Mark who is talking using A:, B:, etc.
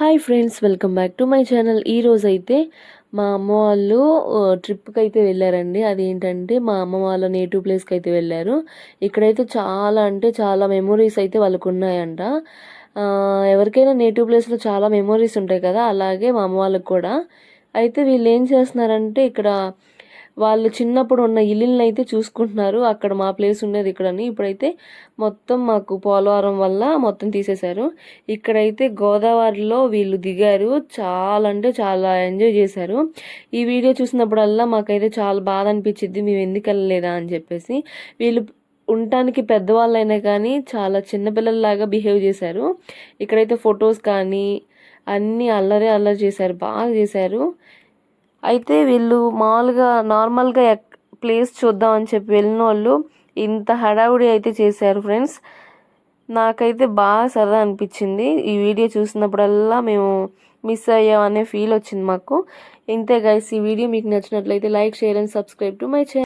A: Hi friends welcome back to my channel ఈ రోజు అయితే మా అమ్మ వాళ్ళు ట్రిప్కి అయితే వెళ్ళారండి. అదేంటంటే మా అమ్మ వాళ్ళ నేటివ్ ప్లేస్కి అయితే వెళ్ళారు. ఇక్కడైతే చాలా అంటే చాలా మెమొరీస్ అయితే వాళ్ళకు ఉన్నాయంట ఎవరికైనా నేటివ్ ప్లేస్లో చాలా మెమొరీస్ ఉంటాయి కదా అలాగే మా అమ్మ వాళ్ళకి కూడా. అయితే వీళ్ళు ఏం చేస్తున్నారంటే ఇక్కడ వాళ్ళు చిన్నప్పుడు ఉన్న ఇల్లులను అయితే చూసుకుంటున్నారు. అక్కడ మా ప్లేస్ ఉండేది ఇక్కడని. ఇప్పుడైతే మొత్తం మాకు పోలవరం వల్ల మొత్తం తీసేశారు. ఇక్కడైతే గోదావరిలో వీళ్ళు దిగారు. చాలా అంటే చాలా ఎంజాయ్ చేశారు. ఈ వీడియో చూసినప్పుడల్లా మాకైతే చాలా బాధ అనిపించింది మేము ఎందుకు వెళ్ళలేదా అని చెప్పేసి. వీళ్ళు ఉండటానికి పెద్దవాళ్ళైనా కానీ చాలా చిన్నపిల్లల్లాగా బిహేవ్ చేశారు. ఇక్కడైతే ఫొటోస్ కానీ అన్నీ అల్లరే అల్లరి చేశారు. బాగా చేశారు. అయితే వీళ్ళు మామూలుగా నార్మల్గా ఎక్- ప్లేస్ చూద్దామని చెప్పి వెళ్ళిన వాళ్ళు ఇంత హడావుడి అయితే చేశారు ఫ్రెండ్స్. నాకైతే బాగా సరదా అనిపించింది. ఈ వీడియో చూసినప్పుడల్లా మేము మిస్ అయ్యామనే ఫీల్ వచ్చింది మాకు. ఇంతే గైస్ ఈ వీడియో మీకు నచ్చినట్లయితే like share and subscribe to my channel